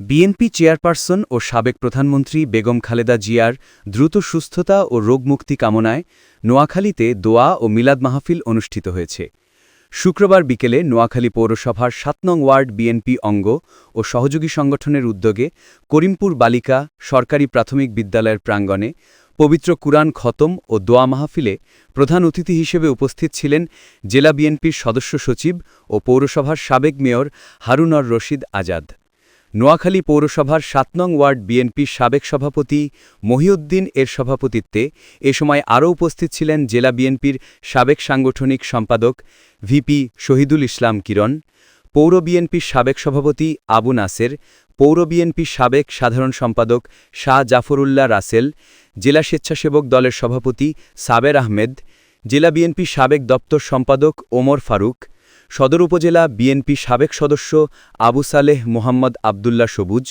BNP chairperson ও সাবেক প্রধানমন্ত্রী বেগম খালেদা জিয়ার দ্রুত সুস্থতা ও রোগমুক্তি কামনায় নোয়াখালীতে দোয়া ও মিলাদ মাহফিল অনুষ্ঠিত হয়েছে। শুক্রবার বিকেলে নোয়াখালী পৌরসভার সাত নং ওয়ার্ড বিএনপি অঙ্গ ও সহযোগী সংগঠনের উদ্যোগে করিমপুর বালিকা সরকারি প্রাথমিক বিদ্যালয়ের প্রাঙ্গণে পবিত্র কুরআন খতম ও দোয়া মাহফিলে প্রধান অতিথি হিসেবে উপস্থিত ছিলেন জেলা বিএনপির সদস্য সচিব ও পৌরসভার সাবেক মেয়র হারুনর রশিদ আজাদ। নোয়াখালী পৌরসভার সাত নং ওয়ার্ড বিএনপির সাবেক সভাপতি মহিউদ্দিন এর সভাপতিত্বে এ সময় আরও উপস্থিত ছিলেন জেলা বিএনপির সাবেক সাংগঠনিক সম্পাদক ভিপি শহীদুল ইসলাম কিরণ, পৌর বিএনপির সাবেক সভাপতি আবু নাসের, পৌর বিএনপির সাবেক সাধারণ সম্পাদক শাহ জাফরুল্লাহ রাসেল, জেলা স্বেচ্ছাসেবক দলের সভাপতি সাবের আহমেদ, জেলা বিএনপির সাবেক দপ্তর সম্পাদক ওমর ফারুক সদর উপজেলা বিএনপি সাবেক সদস্য আবু সালেহ মোহাম্মদ আবদুল্লাহ সবুজ,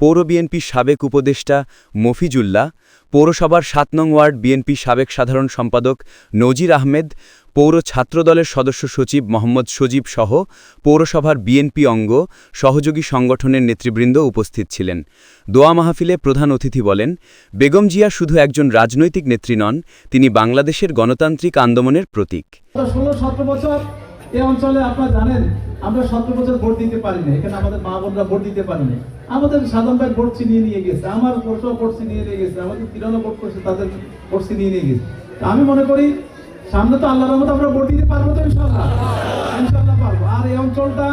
পৌর বিএনপি সাবেক উপদেষ্টা মফিজুল্লাহ, পৌরসভার সাত নং ওয়ার্ড বিএনপি সাবেক সাধারণ সম্পাদক নজির আহমেদ, পৌর ছাত্রদলের সদস্য সচিব মোহাম্মদ সজীব সহ পৌরসভার বিএনপি অঙ্গ সহযোগী সংগঠনের নেতৃবৃন্দ উপস্থিত ছিলেন। দোয়া মাহফিলে প্রধান অতিথি বলেন, বেগম জিয়া শুধু একজন রাজনৈতিক নেত্রী নন, তিনি বাংলাদেশের গণতান্ত্রিক আন্দোলনের প্রতীক। এই অঞ্চলে আপনারা জানেন, আমরা সতেরো বছর ভোট দিতে পারি না এখানে আমাদের মা বোনরা ভোট দিতে পারি না আমাদের সাধারণ ভাই ভোট ছিনিয়ে নিয়ে গেছে, আমার কোর্সও ভোট ছিনিয়ে নিয়ে গেছে, আমাদের তিরানো ভোট করছে, তাদের ভোট ছিনিয়ে নিয়ে গেছে। আমি মনে করি, সামনে তো আল্লাহর মতো আমরা ভোট দিতে পারব তো ইনশাল্লাহ ইনশাল্লাহ পারব। আর এই অঞ্চলটা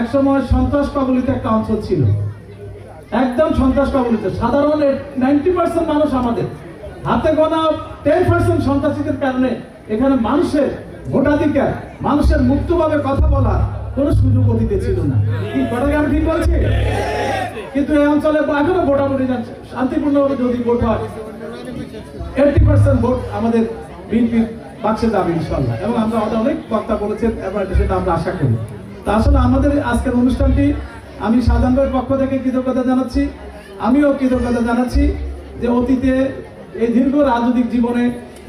একসময় সন্ত্রাস কবলিত একটা অঞ্চল ছিল। একদম সন্ত্রাস কবলিত। সাধারণ নাইনটি পার্সেন্ট মানুষ আমাদের। হাতে গোনা টেন পার্সেন্ট সন্ত্রাসীদের কারণে এখানে মানুষের ভোটাধিকার, মানুষের মুক্তভাবে কথা বলার কোনো সুযোগ অতীতে ছিল না। কি আমি ঠিক বলছি? কিন্তু এই অঞ্চলে এখনও ভোটাভুটি শান্তিপূর্ণভাবে যদি ভোট হয় এইটি পার্সেন্ট ভোট আমাদের বিএনপির বাক্সে যাবে ইনশাল্লাহ এবং আমরা অনেক বক্তা বলেছেন, এবার সেটা আমরা আশা করি। তা আসলে আমাদের আজকের অনুষ্ঠানটি আমি সাধারণ ভাইয়ের পক্ষ থেকে কৃতজ্ঞতা জানাচ্ছি। আমিও কৃতজ্ঞতা জানাচ্ছি যে অতীতে এই দীর্ঘ রাজনৈতিক জীবনে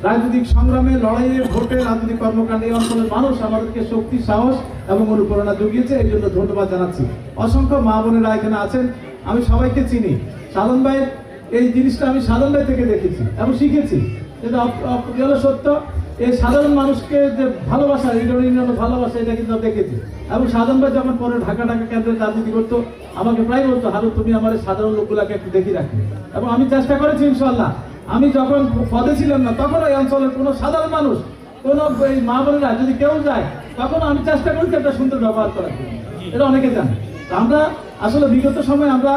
রাজনৈতিক সংগ্রামে, লড়াইয়ে, ভোটে, রাজনৈতিক কর্মকাণ্ডে এই অঞ্চলের মানুষ আমাদেরকে শক্তি, সাহস এবং অনুপ্রেরণা জুগিয়েছে, এই জন্য ধন্যবাদ জানাচ্ছি। অসংখ্য মা বোনেরা এখানে আছেন, আমি সবাইকে চিনি। সাধন ভাইয়ের এই জিনিসটা আমি সাধন ভাই থেকে দেখেছি এবং শিখেছি। যেটা সত্য। এই সাধারণ মানুষকে যে ভালোবাসা ইন্ডিয়ান ভালোবাসা, এটা কিন্তু দেখেছি। এবং সাধারণ ভাই যখন পরে ঢাকা ঢাকা কেন্দ্রে রাজনীতি করতো, আমাকে প্রায় বলতো হারু তুমি আমার সাধারণ লোকগুলাকে একটু দেখি রাখি। এবং আমি চেষ্টা করেছি ইনশাল্লাহ আমি যখন পদে ছিলাম না, তখন এই অঞ্চলের কোনো সাধারণ মানুষ, কোনো এই মা বোনেরা যদি কেউ যায়, তখন আমি চেষ্টা করেছি একটা সুন্দর ব্যবহার করার। এটা অনেকে জানে। আমরা আসলে বিগত সময় আমরা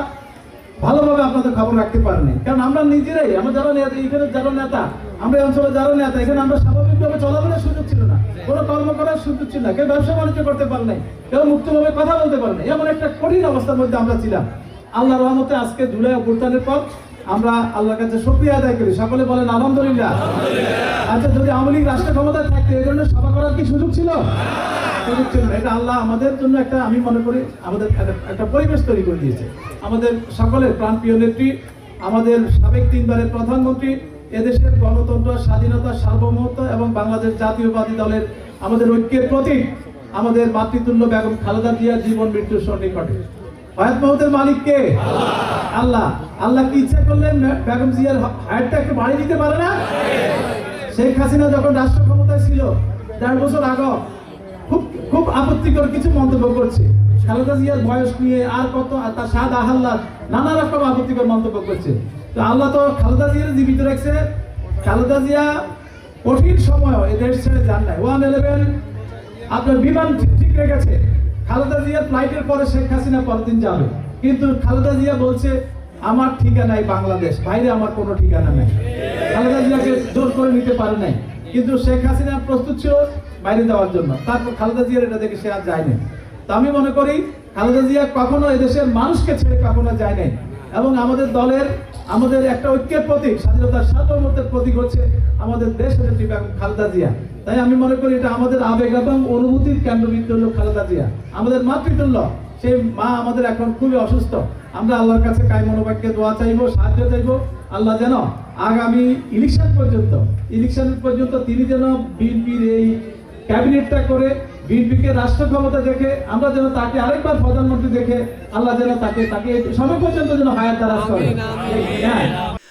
ভালোভাবে আপনাদের খবর রাখতে পারিনি। কারণ আমরা নিজেরাই, আমরা যারা নেতা, এখানে যারা নেতা, আমরা এই অঞ্চলে যারা নেতা, এখানে আমরা স্বাভাবিকভাবে চলাফেরার সুযোগ ছিল না। কোনো কর্ম করার সুযোগ ছিল না। কেউ ব্যবসা বাণিজ্য করতে পারে নাই, কেউ মুক্তভাবে কথা বলতে পারে এমন একটা কঠিন অবস্থার মধ্যে আমরা ছিলাম। আল্লাহ রহমতে আজকে জুলাই অভ্যুত্থানের পর আমরা আল্লাহর কাছে শুকরিয়া আদায় করি। সকলে বলেন আলহামদুলিল্লাহ। আচ্ছা যদি আওয়ামী লীগ রাষ্ট্র ক্ষমতায় থাকতে এই জন্য সভা করার কি সুযোগ ছিল? সুযোগ ছিল এটা আল্লাহ আমাদের জন্য একটা আমি মনে করি আমাদের একটা- পরিবেশ তৈরি করে দিয়েছে। আমাদের সকলের প্রাণপ্রিয় নেত্রী আমাদের সাবেক তিনবারের প্রধানমন্ত্রী এদেশের গণতন্ত্র স্বাধীনতা সার্বভৌমত্ব এবং বাংলাদেশ জাতীয়বাদী দলের আমাদের ঐক্যের প্রতীক আমাদের মাতৃতুল্য বেগম খালেদা জিয়ার জীবন মৃত্যুর সন্নিকটে। হয়াত মহতের মালিক কে? আল্লাহ আল্লাহ কি ইচ্ছা করলেন? বেগম জিয়ার হায়াতটা একটু বাড়িয়ে দিতে পারে না? শেখ হাসিনা যখন রাষ্ট্র ক্ষমতায় ছিল, দেড় বছর আগে খুব খুব আপত্তিকর কিছু মন্তব্য করছে। খালেদা জিয়ার বয়স নিয়ে আর কত তার স্বাদ আহ্লাদ, নানা রকম আপত্তিকর মন্তব্য করছে। তো আল্লাহ তো খালেদা জিয়ার জীবিত রাখছে। খালেদা জিয়া কঠিন সময় এ দেশ ছেড়ে যান নাই। ওয়ান ইলেভেন, আপনার বিমান ঠিক ঠিক রেখেছে। খালেদা জিয়ার ফ্লাইটের পরে শেখ হাসিনা পরদিন যাবে। কিন্তু খালেদা জিয়া বলছে, আমার ঠিকানাই বাংলাদেশ, বাইরে আমার কোনো ঠিকানা নেই। খালেদা জিয়াকে জোর করে নিতে পারে নাই। কিন্তু শেখ হাসিনা প্রস্তুত ছিল বাইরে যাওয়ার জন্য। তারপর খালেদা জিয়ার এটা দেখে সে আর যায়নি তো আমি মনে করি, খালেদা জিয়া কখনো এদেশের মানুষকে ছেড়ে কখনো যায় নাই। এবং আমাদের দলের, আমাদের একটা ঐক্যের প্রতীক, স্বাধীনতার সার্বভৌমত্বের প্রতীক হচ্ছে আমাদের দেশ নেত্রী খালেদা জিয়া। তাই আমি মনে করি এটা আমাদের আবেগ এবং অনুভূতির কেন্দ্রবিন্দু হলো খালেদা জিয়া। আমাদের মাতৃতুল্য সেই মা আমাদের এখন খুবই অসুস্থ। আমরা আল্লাহর কাছে কাই মনোবাক্যে দোয়া চাইব সাহায্য চাইব। আল্লাহ যেন আগামী ইলেকশন পর্যন্ত ইলেকশন পর্যন্ত তিনি যেন বিএনপির এই ক্যাবিনেটটা করে বিএনপিকে রাষ্ট্র ক্ষমতা দেখে আমরা যেন তাকে আরেকবার প্রধানমন্ত্রী দেখে আল্লাহ যেন তাকে তাকে সময় পর্যন্ত যেন হায়াত দারাজ করে। হ্যাঁ।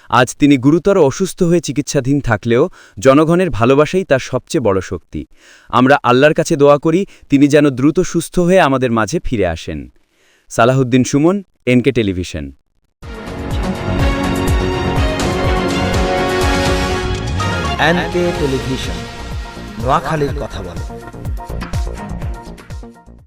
আজ তিনি গুরুতর অসুস্থ হয়ে চিকিৎসাধীন থাকলেও জনগণের ভালোবাসাই তার সবচেয়ে বড় শক্তি। আমরা আল্লাহর কাছে দোয়া করি, তিনি যেন দ্রুত সুস্থ হয়ে আমাদের মাঝে ফিরে আসেন। Salahuddin Sumon, NK television. NK television, নোয়াখালীর কথা বলে।